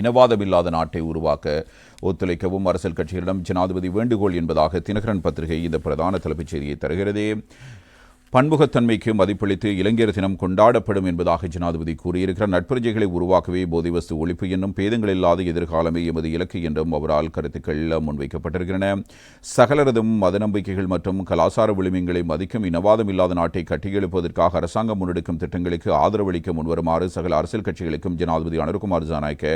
இனவாதமில்லாத நாட்டை உருவாக்க ஒத்துழைக்கவும் அரசியல் கட்சிகளிடம் ஜனாதிபதி வேண்டுகோள் என்பதாக தினகரன் பத்திரிகை இந்த பிரதான தலைப்புச் செய்தியை தருகிறது. பன்முகத்தன்மைக்கு மதிப்பளித்து இளைஞர் தினம் கொண்டாடப்படும் என்பதாக ஜனாதிபதி கூறியிருக்கிறார். நட்பிரஜைகளை உருவாக்கவே போதைவஸ்து ஒழிப்பு என்னும் பேதங்கள் இல்லாத எதிர்காலமே எமது இலக்கு என்றும் அவரால் கருத்துக்கள் முன்வைக்கப்பட்டிருக்கின்றன. சகலரதும் மத நம்பிக்கைகள் மற்றும் கலாச்சார விளிம்பங்களை மதிக்கும் இனவாதம் இல்லாத நாட்டை கட்டியெழுப்பதற்காக அரசாங்கம் முன்னெடுக்கும் திட்டங்களுக்கு ஆதரவளிக்க முன்வருமாறு சகல அரசியல் கட்சிகளுக்கும் ஜனாதிபதி அனுர்குமார் ஜானாய்க்கு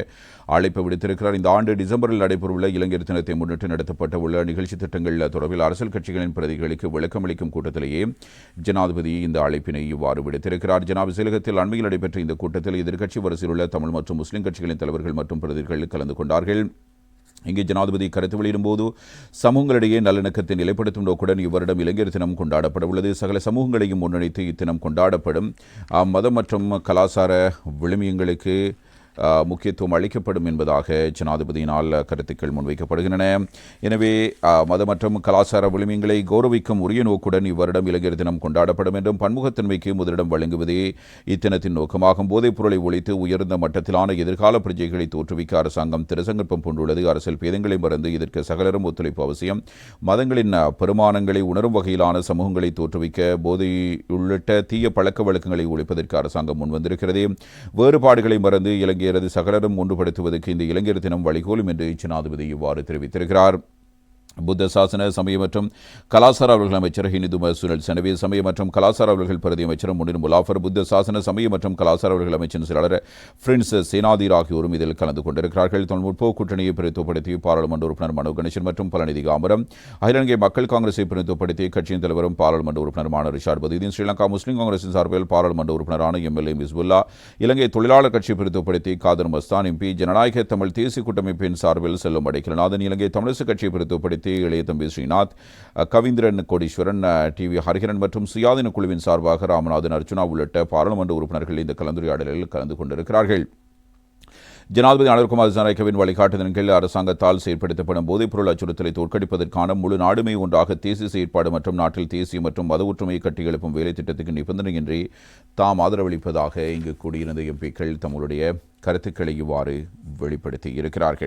அழைப்பு விடுத்திருக்கிறார். இந்த ஆண்டு டிசம்பரில் நடைபெறவுள்ள இளைஞர் தினத்தை முன்னிட்டு நடத்தப்பட்ட உள்ள நிகழ்ச்சி திட்டங்கள் தொடர்பில் அரசியல் கட்சிகளின் பிரதிகளுக்கு விளக்கமளிக்கும் கூட்டத்திலேயே ஜனாதிபதி இந்த அழைப்பினை இவ்வாறு விடுத்திருக்கிறார். ஜனாபி செயலகத்தில் அண்மையில் நடைபெற்ற இந்த கூட்டத்தில் எதிர்க்கட்சி வரிசையில் உள்ள தமிழ் மற்றும் முஸ்லிம் கட்சிகளின் தலைவர்கள் மற்றும் பிரதிகள் கலந்து கொண்டார்கள். இங்கே ஜனாதிபதி கருத்து வெளியிடும்போது சமூகங்களிடையே நல்லிணக்கத்தை நிலைப்படுத்தும் நோக்குடன் இவரிடம் இளைஞர் தினம் கொண்டாடப்பட உள்ளது. சகல சமூகங்களையும் முன்னணித்து இத்தினம் கொண்டாடப்படும். மதம் மற்றும் கலாச்சார விழுமியங்களுக்கு முக்கியத்துவம் அளிக்கப்படும் என்பதாக ஜனாதிபதியினால் கருத்துக்கள் முன்வைக்கப்படுகின்றன. எனவே மத மற்றும் கலாச்சார விளிமியங்களை கௌரவிக்கும் உரிய நோக்குடன் இவ்வருடம் இளைஞர் தினம் கொண்டாடப்படும் என்றும் பன்முகத்தன்மைக்கு முதலிடம் வழங்குவதே இத்தினத்தின் நோக்கமாகும். போதைப் பொருளை ஒழித்து உயர்ந்த மட்டத்திலான எதிர்கால பிரஜைகளை தோற்றுவிக்க அரசாங்கம் திருசங்கற்பம் கொண்டுள்ளது. அரசியல் பேதங்களை மறந்து இதற்கு சகலரும் ஒத்துழைப்பு அவசியம். மதங்களின் பெருமானங்களை உணரும் வகையிலான சமூகங்களை தோற்றுவிக்க போதை உள்ளிட்ட தீய பழக்க வழக்கங்களை ஒழிப்பதற்கு அரசாங்கம் முன்வந்திருக்கிறது. வேறுபாடுகளை மறந்து இலங்கை இலங்கையரது சகலரும் ஒன்றுபடுத்துவதற்கு இந்த இளைஞர் தினம் வழிகோலும் என்று ஜனாதிபதி இவ்வாறு தெரிவித்திருக்கிறார். புத்த சாசன சமய மற்றும் கலாசார அவர்கள் அமைச்சர் ஹிந்து மசூனல் சனவே சமய மற்றும் கலாசார அவர்கள் பிரதி அமைச்சர் முனிர் முலாஃபர் புத்த சாசன சமய மற்றும் கலாசார அவர்கள் அமைச்சர் செயலாளர் பிரின்ஸ் சேனாதீர் ஆகியோரும் இதில் கலந்து கொண்டிருக்கிறார்கள். தொழில் முற்போக்கு கூட்டணியை பிரதித்துவப்படுத்தி பாராளுமன்ற உறுப்பினர் மனோ கணேசன் மற்றும் பழனிதி காமரம் அகிலங்கை மக்கள் காங்கிரஸை பிரதித்துவப்படுத்தி கட்சியின் தலைவரும் பாராளுமன்ற உறுப்பினருமான ரிஷாட் பதீதீன் ஸ்ரீலங்கா முஸ்லீம் காங்கிரசின் சார்பில் பாராளுமன்ற உறுப்பினரான எம்எல்ஏ மிஸ்புல்லா இலங்கை தொழிலாளர் கட்சியை பிரதித்துவப்படுத்தி காதர் மஸ்தான் எம்பி ஜனநாயக தமிழ் தேசிய கூட்டமைப்பின் சார்பில் செல்லும் அடைக்கலநாதன் இலங்கை தமிழிசை கட்சியை பிரதித்துவப்படுத்தி நடத்தி இளையதம்பி ஸ்ரீநாத் கவிந்திரன் கோடீஸ்வரன் டி வி ஹரிஹரன் மற்றும் சுயாதீன குழுவின் சார்பாக ராமநாதன் அர்ச்சுனா உள்ளிட்ட பாராளுமன்ற உறுப்பினர்கள் இந்த கலந்துரையாடலில் கலந்து கொண்டிருக்கிறார்கள். ஜனாதிபதி அனுர்குமார் ஜனநாயகவின் வழிகாட்டுதலின் கீழ் அரசாங்கத்தால் செயற்படுத்தப்படும் போதைப்பொருள் அச்சுறுத்தலை தோற்கடிப்பதற்கான முழு நாடுமே ஒன்றாக தேசிய செயற்பாடு மற்றும் நாட்டில் தேசிய மற்றும் மத ஒற்றுமையை கட்டியெழுப்பும் வேலை திட்டத்துக்கு நிபந்தனையின்றி தாம் ஆதரவளிப்பதாக இங்கு கூடியிருந்த எம்பிக்கள் தங்களுடைய கருத்துக்களை இவ்வாறு வெளிப்படுத்தி இருக்கிறார்கள்.